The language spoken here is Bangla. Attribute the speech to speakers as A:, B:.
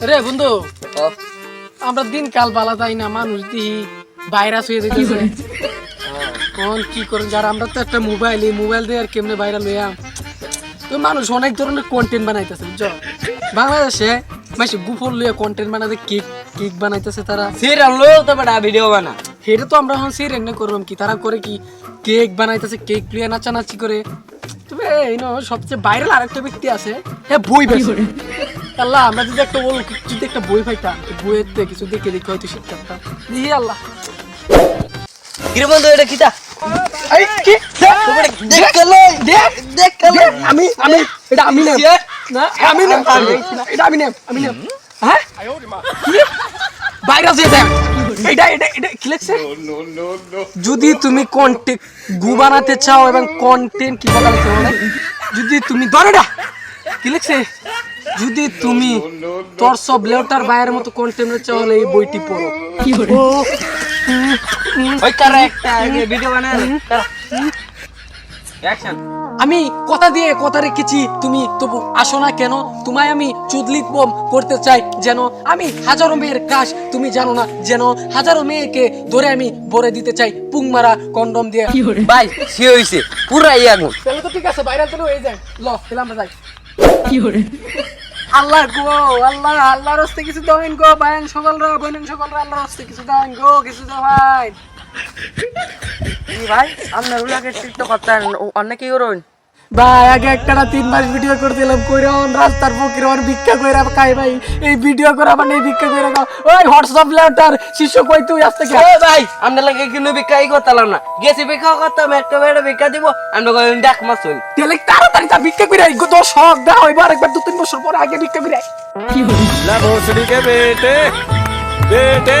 A: রে বন্ধু আমরা দিন কাল বালা যাই না মানুষ দিই ভাইরাস হয়ে যেতেছে কোন কি করেন যারা আমরা তো একটা মোবাইল এই মোবাইল দিয়ে আর কেমনে ভাইরাল হইয়া? তো মানুষ অনেক ধরনের কন্টেন্ট বানাইতেছে বুঝছ? বাংলাদেশে মানুষ গুফল লইয়া কন্টেন্ট বানাতে কেক কেক বানাইতেছে তারা।
B: সিরিয়াল লো তো বেটা ভিডিও বানা।
A: সেটা তো আমরা এখন সেই রেন্না করলাম কি? তারা করে কি কেক বানাইতেছে কেক প্রিয়া নাচানাচি করে? তবে এই নো সবচেয়ে ভাইরাল আরেকটা ব্যক্তি আছে। হ্যাঁ বই বেশি আল্লাহ আমরা যদি একটা বল যদি একটা বই পাইতাম বইয়ের থেকে কিছু দেখে দেখে হয়তো শিখতে পারতাম জি আল্লাহ।
B: কিরে বন্ধু এটা কিটা?
A: এই কি?
B: দেখ কেলো
A: দেখ
B: দেখ কেলো
A: দেখ, আমি আমি এটা আমি না না আমি না এটা আমি না আমি না হ্যাঁ? কি? ভাইরাস এটা এটা এটা কি লিখছে? যদি তুমি কন্টেন্ট গু বানাতে চাও এবং কন্টেন্ট কি বলা যদি তুমি ধরে না কি লিখছে? যদি তুমি তোর সব লেটার বাইরের মতো কন্টেন্ট চাও হলে এই বইটি পড়ো।
B: ওই কারা একটা ভিডিও বানা অ্যাকশন
A: আমি কথা দিয়ে কথা রেখেছি তুমি তবু আসো না কেন? তোমায় আমি চুদলিত বোম করতে চাই যেন। আমি হাজারো মেয়ের কাজ তুমি জানো না যেন। হাজারো মেয়েকে ধরে আমি ভরে দিতে চাই পুং মারা কন্ডম দিয়ে।
B: ভাই সি হইছে পুরাই আগুন
A: তাহলে তো ঠিক আছে বাইরে তো হয়ে যায়। ল তাহলে আমরা যাই। আল্লাহ গো আল্লাহ আল্লাহর হস্তে কিছু দেবেন গো বায়ান সকলরা বইন সকলরা আল্লাহর হস্তে কিছু দেবেন গো কিছু দেবেন
B: ভাই
A: আগে একটা না তিন মাস ভিডিও করছিলাম কইরা অন রাস্তার ফকির অন ভিক্ষা কইরা খাই ভাই। এই ভিডিও করা মানে ভিক্ষা কইরা খাও ওই হোয়াটসঅ্যাপ লেটার শিশু কই তুই আসতে কে
B: ভাই আমরা লাগে কিনু ভিক্ষাই করতালাম না। গেছি ভিক্ষা করতাম একটা বেড়ে ভিক্ষা দিব আমরা কই ডাক মাছ হই।
A: তাহলে তাড়াতাড়ি তা ভিক্ষা কইরা গো দশ হক দাও এবার একবার দু তিন বছর পরে আগে ভিক্ষা কইরা কি হই লা ভোসড়ি বেটে বেটে।